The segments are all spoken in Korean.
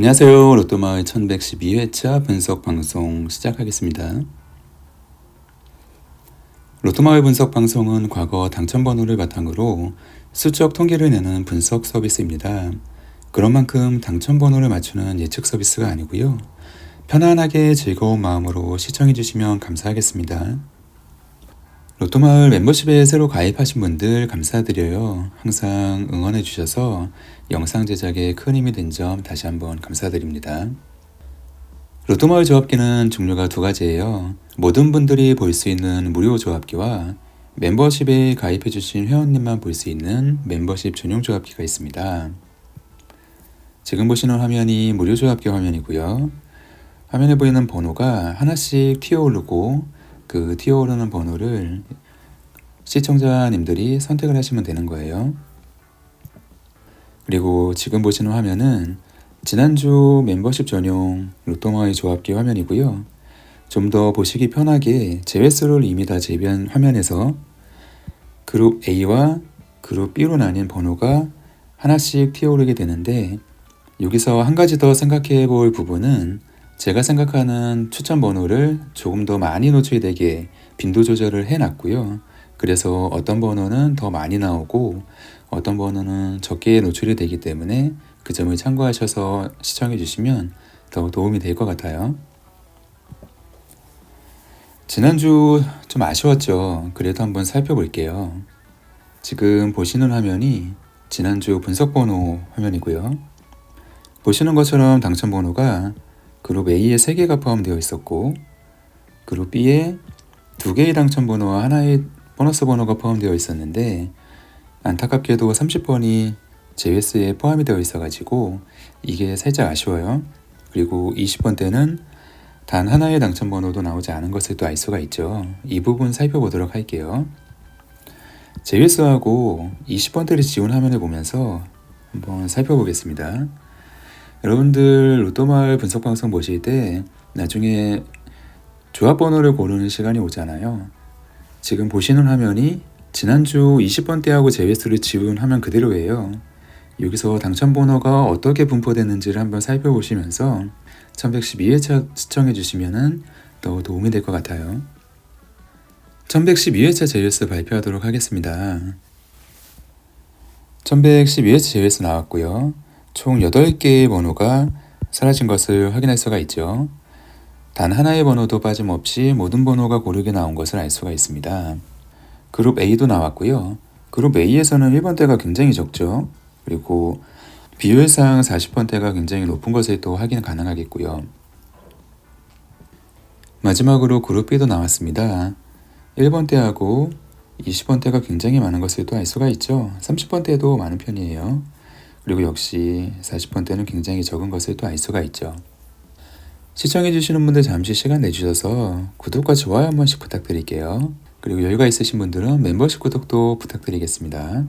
안녕하세요. 로또마을 1112회차 분석 방송 시작하겠습니다. 로또마을 분석 방송은 과거 당첨 번호를 바탕으로 수적 통계를 내는 분석 서비스입니다. 그런 만큼 당첨 번호를 맞추는 예측 서비스가 아니고요. 편안하게 즐거운 마음으로 시청해 주시면 감사하겠습니다. 로또마을 멤버십에 새로 가입하신 분들 감사드려요. 항상 응원해 주셔서 영상 제작에 큰 힘이 된 점 다시 한번 감사드립니다. 로또마을 조합기는 종류가 두 가지예요. 모든 분들이 볼 수 있는 무료 조합기와 멤버십에 가입해 주신 회원님만 볼 수 있는 멤버십 전용 조합기가 있습니다. 지금 보시는 화면이 무료 조합기 화면이고요. 화면에 보이는 번호가 하나씩 튀어오르고 그 튀어오르는 번호를 시청자님들이 선택을 하시면 되는 거예요. 그리고 지금 보시는 화면은 지난주 멤버십 전용 로또마의 조합기 화면이고요. 좀 더 보시기 편하게 제외수를 이미 다 재비한 화면에서 그룹 A와 그룹 B로 나뉜 번호가 하나씩 튀어오르게 되는데 여기서 한 가지 더 생각해 볼 부분은 제가 생각하는 추천 번호를 조금 더 많이 노출이 되게 빈도 조절을 해 놨고요. 그래서 어떤 번호는 더 많이 나오고 어떤 번호는 적게 노출이 되기 때문에 그 점을 참고하셔서 시청해 주시면 더 도움이 될 것 같아요. 지난주 좀 아쉬웠죠. 그래도 한번 살펴볼게요. 지금 보시는 화면이 지난주 분석 번호 화면이고요. 보시는 것처럼 당첨 번호가 그룹 A에 3개가 포함되어 있었고 그룹 B에 2개의 당첨 번호와 하나의 보너스 번호가 포함되어 있었는데 안타깝게도 30번이 JS에 포함이 되어 있어가지고 이게 살짝 아쉬워요. 그리고 20번 때는 단 하나의 당첨 번호도 나오지 않은 것을 또 알 수가 있죠. 이 부분 살펴보도록 할게요. JS하고 20번대를 지운 화면을 보면서 한번 살펴보겠습니다. 여러분들 로또마을 분석 방송 보실 때 나중에 조합 번호를 고르는 시간이 오잖아요. 지금 보시는 화면이 지난주 20번 대하고 제외수를 지운 화면 그대로예요. 여기서 당첨 번호가 어떻게 분포됐는지를 한번 살펴보시면서 1112회차 시청해 주시면 더 도움이 될 것 같아요. 1112회차 제외수 발표하도록 하겠습니다. 1112회차 제외수 나왔고요. 총 8개의 번호가 사라진 것을 확인할 수가 있죠. 단 하나의 번호도 빠짐없이 모든 번호가 고르게 나온 것을 알 수가 있습니다. 그룹 A도 나왔고요. 그룹 A에서는 1번대가 굉장히 적죠. 그리고 비율상 40번대가 굉장히 높은 것을 또 확인 가능하겠고요. 마지막으로 그룹 B도 나왔습니다. 1번대하고 20번대가 굉장히 많은 것을 또 알 수가 있죠. 30번대도 많은 편이에요. 그리고 역시 40번대는 굉장히 적은 것을 또 알 수가 있죠. 시청해주시는 분들 잠시 시간 내주셔서 구독과 좋아요 한 번씩 부탁드릴게요. 그리고 여유가 있으신 분들은 멤버십 구독도 부탁드리겠습니다.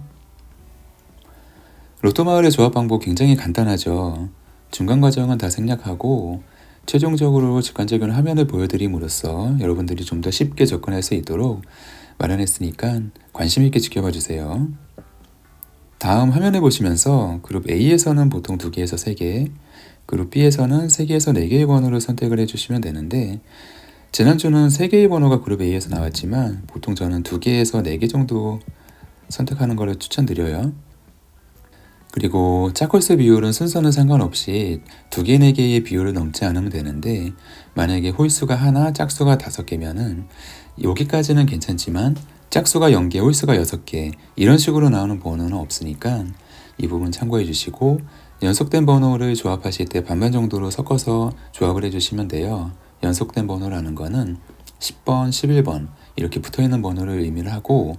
로또마을의 조합 방법 굉장히 간단하죠. 중간 과정은 다 생략하고 최종적으로 직관적인 화면을 보여드림으로써 여러분들이 좀 더 쉽게 접근할 수 있도록 마련했으니까 관심 있게 지켜봐 주세요. 다음 화면에 보시면서 그룹 A에서는 보통 2개에서 3개, 그룹 B에서는 3개에서 4개의 번호를 선택을 해주시면 되는데 지난주는 3개의 번호가 그룹 A에서 나왔지만 보통 저는 2개에서 4개 정도 선택하는 것을 추천드려요. 그리고 짝홀수 비율은 순서는 상관없이 2개, 4개의 비율을 넘지 않으면 되는데 만약에 홀수가 하나, 짝수가 5개면은 여기까지는 괜찮지만 짝수가 0개, 홀수가 6개 이런 식으로 나오는 번호는 없으니까 이 부분 참고해 주시고 연속된 번호를 조합하실 때 반반 정도로 섞어서 조합을 해주시면 돼요. 연속된 번호라는 거는 10번, 11번 이렇게 붙어 있는 번호를 의미를 하고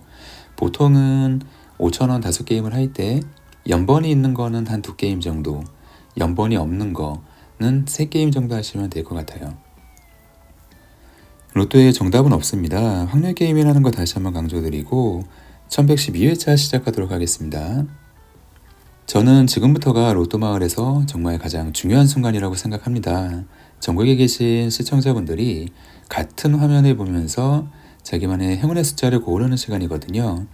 보통은 5천원 다섯 게임을 할 때 연번이 있는 거는 한두 게임 정도, 연번이 없는 거는 세 게임 정도 하시면 될 것 같아요. 로또에 정답은 없습니다. 확률 게임이라는 거 다시 한번 강조드리고 1112회차 시작하도록 하겠습니다. 저는 지금부터가 로또 마을에서 정말 가장 중요한 순간이라고 생각합니다. 전국에 계신 시청자분들이 같은 화면을 보면서 자기만의 행운의 숫자를 고르는 시간이거든요.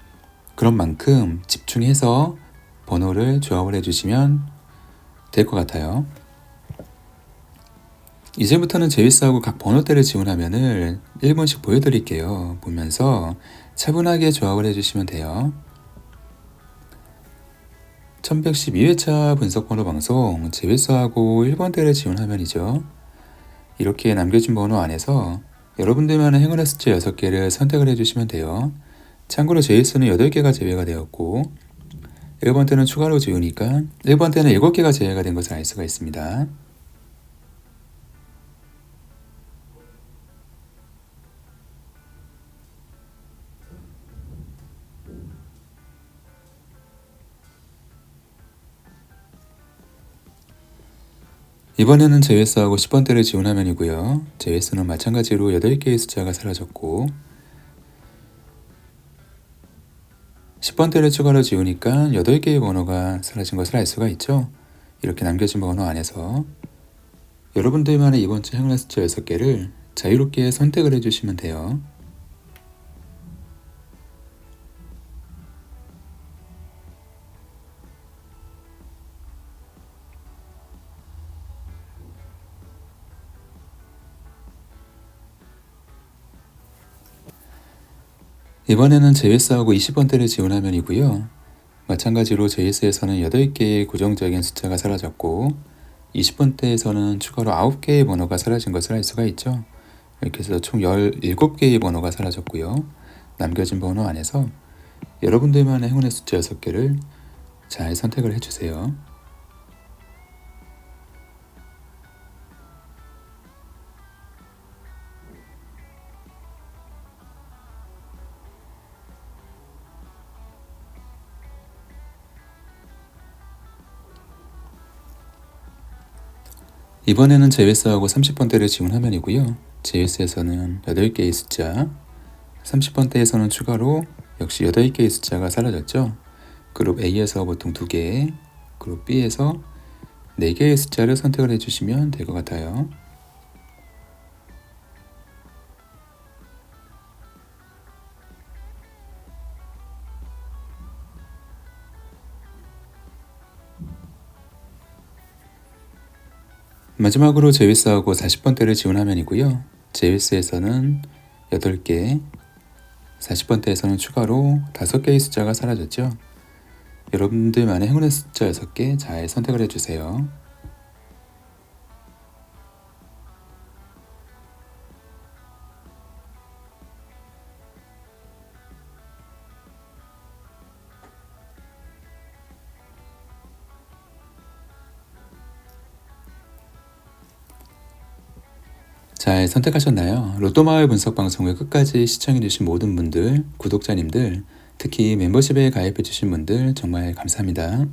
그런 만큼 집중해서 번호를 조합을 해주시면 될 것 같아요. 이제부터는 제위스하고 각 번호대를 지원하면을 1번씩 보여드릴게요. 보면서 차분하게 조합을 해주시면 돼요. 1112회차 분석번호 방송 제위스하고 1번대를 지원 화면이죠. 이렇게 남겨진 번호 안에서 여러분들만의 행운의 숫자 6개를 선택을 해주시면 돼요. 참고로 제이스는 8개가 제외가 되었고 1번 때는 추가로 지우니까 1번 때는 7개가 제외가 된 것을 알 수가 있습니다. 이번에는 제외스하고 10번대를 지운 화면이고요. 제외스는 마찬가지로 8개의 숫자가 사라졌고 10번대를 추가로 지우니까 8개의 번호가 사라진 것을 알 수가 있죠. 이렇게 남겨진 번호 안에서 여러분들만의 이번 주 행운의 숫자 6개를 자유롭게 선택을 해주시면 돼요. 이번에는 JS하고 20번대를 지운 화면이고요. 마찬가지로 JS에서는 8개의 고정적인 숫자가 사라졌고 20번대에서는 추가로 9개의 번호가 사라진 것을 알 수가 있죠. 이렇게 해서 총 17개의 번호가 사라졌고요. 남겨진 번호 안에서 여러분들만의 행운의 숫자 6개를 잘 선택을 해주세요. 이번에는 JS하고 30번대를 지운 화면이고요. JS에서는 8개의 숫자, 30번대에서는 추가로 역시 8개의 숫자가 사라졌죠. 그룹 A에서 보통 2개, 그룹 B에서 4개의 숫자를 선택을 해주시면 될 것 같아요. 마지막으로 제위스하고 40번대를 지운 화면이고요. 제위스에서는 8개, 40번대에서는 추가로 5개의 숫자가 사라졌죠. 여러분들만의 행운의 숫자 6개 잘 선택을 해주세요. 잘 선택하셨나요? 로또마을 분석 방송을 끝까지 시청해주신 모든 분들, 구독자님들, 특히 멤버십에 가입해주신 분들 정말 감사합니다.